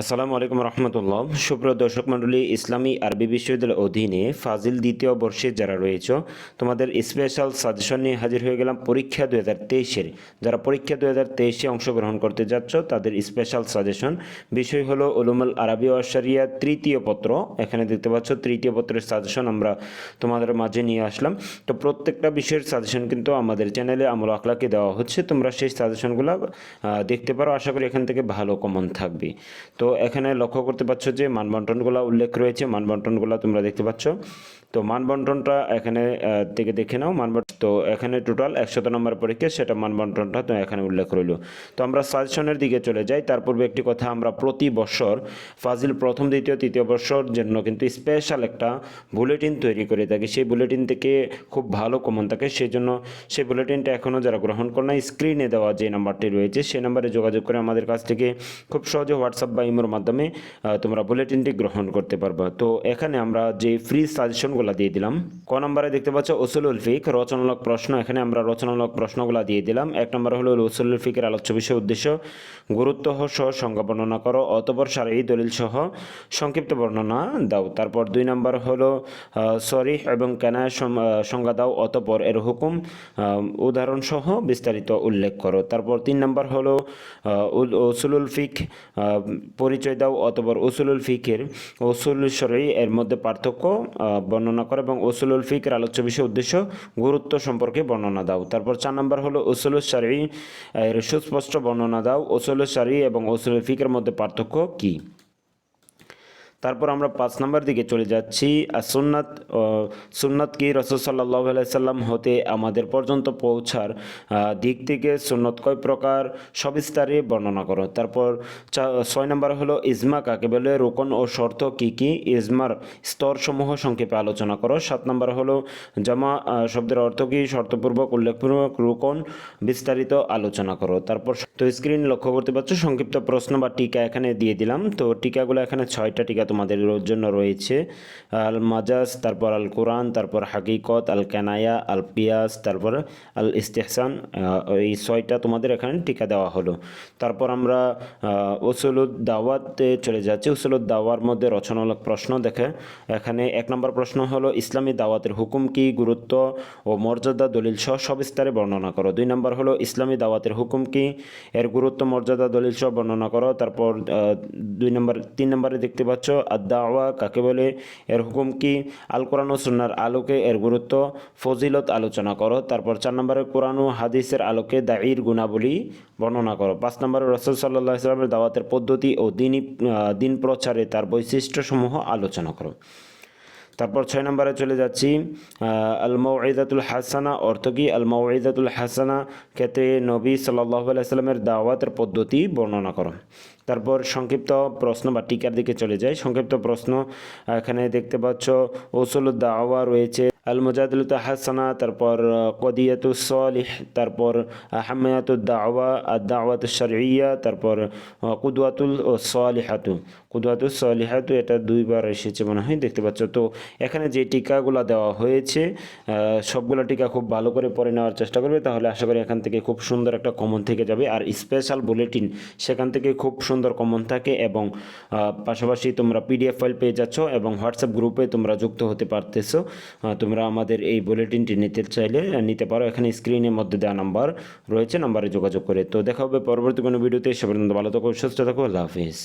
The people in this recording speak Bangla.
আসসালামু আলাইকুম রহমতুল্লাহ। সুপ্রিয় দর্শক মণ্ডলী, ইসলামী আরবি বিশ্ববিদ্যালয়ের অধীনে ফাজিল দ্বিতীয় বর্ষে যারা রয়েছে, তোমাদের স্পেশাল সাজেশন নিয়ে হাজির হয়ে গেলাম পরীক্ষা দু হাজার তেইশের। যারা পরীক্ষা দু হাজার তেইশে অংশগ্রহণ করতে যাচ্ছ, তাদের স্পেশাল সাজেশন বিষয় হলো উলুমুল আরবি অশারিয়া তৃতীয় পত্র। এখানে দেখতে পাচ্ছ, তৃতীয় পত্রের সাজেশন আমরা তোমাদের মাঝে নিয়ে আসলাম। তো প্রত্যেকটা বিষয়ের সাজেশন কিন্তু আমাদের চ্যানেলে আমল আকলাকে দেওয়া হচ্ছে। তোমরা সেই সাজেশনগুলো দেখতে পারো। আশা করি এখান থেকে ভালো কমন থাকবে। তো এখানে লক্ষ্য করতে পারছ যে মানবন্টনগুলো উল্লেখ রয়েছে। মানবন্টনগুলো তোমরা দেখতে পাচ্ছ। তো মানবন্টনটা এখানে থেকে দেখে নাও। মানবন্টন তো এখানে টোটাল একশত নম্বর পরীক্ষা, সেটা মানবন্টনটা তো এখানে উল্লেখ রইল। তো আমরা সাজেশনের দিকে চলে যাই। তার পূর্বে একটি কথা, আমরা প্রতি বছর ফাজিল প্রথম, দ্বিতীয়, তৃতীয় বর্ষর জন্য কিন্তু স্পেশাল একটা বুলেটিন তৈরি করে থাকি। সেই বুলেটিন থেকে খুব ভালো কমন থাকে। সেই জন্য সেই বুলেটিনটা এখনও যারা গ্রহণ করে না স্ক্রিনে দেওয়া যে নাম্বারটি রয়েছে, সেই নাম্বারে যোগাযোগ করে আমাদের কাছ থেকে খুব সহজে হোয়াটসঅ্যাপ বা ইমোর মাধ্যমে তোমরা বুলেটিনটি গ্রহণ করতে পারবে। তো এখানে আমরা যে ফ্রি সাজেশনগুলো দিয়ে দিলাম, ক নম্বরে দেখতে পাচ্ছ, উসুলুল ফিক রচনামূলক প্রশ্ন। এখানে আমরা রচনামূলক প্রশ্নগুলো দিয়ে দিলাম। এক নম্বর হলো, উসুলুল ফিকের আলোচ্য বিষয় উদ্দেশ্য, গুরুত্ব সহ সংজ্ঞা বর্ণনা করো, অতপর সারি দলিল সহ সংক্ষিপ্ত বর্ণনা দাও। তারপর দুই নম্বর হলো সরিহ এবং কেনায় সংজ্ঞা দাও, অতপর এর হুকুম উদাহরণ সহ বিস্তারিত উল্লেখ করো। তারপর তিন নম্বর হলো উসুলুল ফিক পরিচয় দাও অথবা ওসুলুল ফিকের ওসুলুল শরী এর মধ্যে পার্থক্য বর্ণনা করো এবং ওসুলুল ফিকের আলোচ্য বিষয় উদ্দেশ্য, গুরুত্ব সম্পর্কে বর্ণনা দাও। তারপর চার নম্বর হলো ওসুলুল শরী এর সুস্পষ্ট বর্ণনা দাও। ওসুলুল শরী এবং ওসুলুল ফিকের মধ্যে পার্থক্য কী? তারপর আমরা পাঁচ নম্বর দিকে চলে যাচ্ছি। সুন্নাত সুন্নাত কি রসদ সাল্লাহ সাল্লাম হতে আমাদের পর্যন্ত পৌঁছার দিক থেকে সুন্নত কয় প্রকার সবিস্তারে বর্ণনা করো। তারপর ছয় নম্বর হলো ইজমা কাকে বলে, রোকন ও শর্ত কি কি, ইজমার স্তরসমূহ সংক্ষেপে আলোচনা করো। সাত নম্বর হলো জামা শব্দের অর্থ কি, শর্তপূর্বক, উল্লেখপূর্বক, রোকন, বিস্তারিত আলোচনা করো। তারপর তো স্ক্রিন লক্ষ্য করতে পারছ, সংক্ষিপ্ত প্রশ্ন বা টিকা এখানে দিয়ে দিলাম। তো টিকাগুলো এখানে ছয়টা টিকা তোমাদের জন্য রয়েছে। আল মাজাজ তারপর আল কোরআন তারপর হাকিকত আল কানায়া আল পিয়াস তারপর আল ইস্তেহসান এই ছয়টা তোমাদের এখানে টিকা দেওয়া হলো। তারপর আমরা উসুলুদ দাওয়াতে চলে যাচ্ছি। উসুলুদ দাওয়ার মধ্যে রচনামূলক প্রশ্ন দেখে। এখানে এক নম্বর প্রশ্ন হলো, ইসলামী দাওয়াতের হুকুম কি, গুরুত্ব ও মর্যাদা দলিল সহ সবিস্তারে বর্ণনা করো। দুই নম্বর হলো, ইসলামী দাওয়াতের হুকুম কি, এর গুরুত্ব, মর্যাদা দলিল সহ বর্ণনা করো। তারপর দুই নম্বর, তিন নম্বরে দেখতে পাচ্ছ আদাওয়া কাকে বলে? এর হুকুম কি? আল কোরআন ও আলোকে এর গুরুত্ব। ফজিলত আলোচনা করো। তারপর চার নম্বরে কোরআন ও হাদিসের আলোকে দায়ীর গুণাবলী বর্ণনা করো। পাঁচ নম্বরে রসুল সাল্লাহ ইসলামের দাওয়াতের পদ্ধতি ও দিনই দিন প্রচারে তার বৈশিষ্ট্যসমূহ আলোচনা করো। তারপর ছয় নম্বরে চলে যাচ্ছি আলমাউদাতুল হাসানা, অর্থ কি? আলমাউদাতুল হাসানা ক্ষেত্রে নবী সাল্লাহ আলাইস্লামের দাওয়াতের পদ্ধতি বর্ণনা করো। তারপর সংক্ষিপ্ত প্রশ্ন বা টিকার দিকে চলে যায় সংক্ষিপ্ত প্রশ্ন এখানে দেখতে পাচ্ছ ওসল দাওয়া রয়েছে। আল মুজাদুলত হাসানা তারপর কদিয়াতু সলিহ তারপর হামায়াতু দাওয়া আর শরিয়া তারপর কুদওয়াতুল ও সলিহাতু। কুদওয়াতুল সলিহাতু এটা দুইবার এসেছে মনে হয় দেখতে পাচ্ছ? তো এখানে যে টিকাগুলো দেওয়া হয়েছে সবগুলো টিকা খুব ভালো করে পড়ে নেওয়ার চেষ্টা করবে তাহলে আশা করি এখান থেকে খুব সুন্দর একটা কমন থেকে যাবে। আর স্পেশাল বুলেটিন সেখান থেকে খুব সুন্দর কমন থাকে এবং পাশাপাশি তোমরা পিডিএফ ফাইল পেয়ে যাচ্ছ এবং হোয়াটসঅ্যাপ গ্রুপে তোমরা যুক্ত হতে পারতেছো। আহ, তোমরা আমাদের এই বুলেটিনটি নিতে চাইলে নিতে পারো। এখানে স্ক্রিনের মধ্যে দেওয়া নাম্বার রয়েছে নাম্বারে যোগাযোগ করে। তো দেখা হবে পরবর্তী কোনো ভিডিওতে সে পর্যন্ত ভালো থাকো, সুস্থ থাকো, আল্লাহ হাফিজ।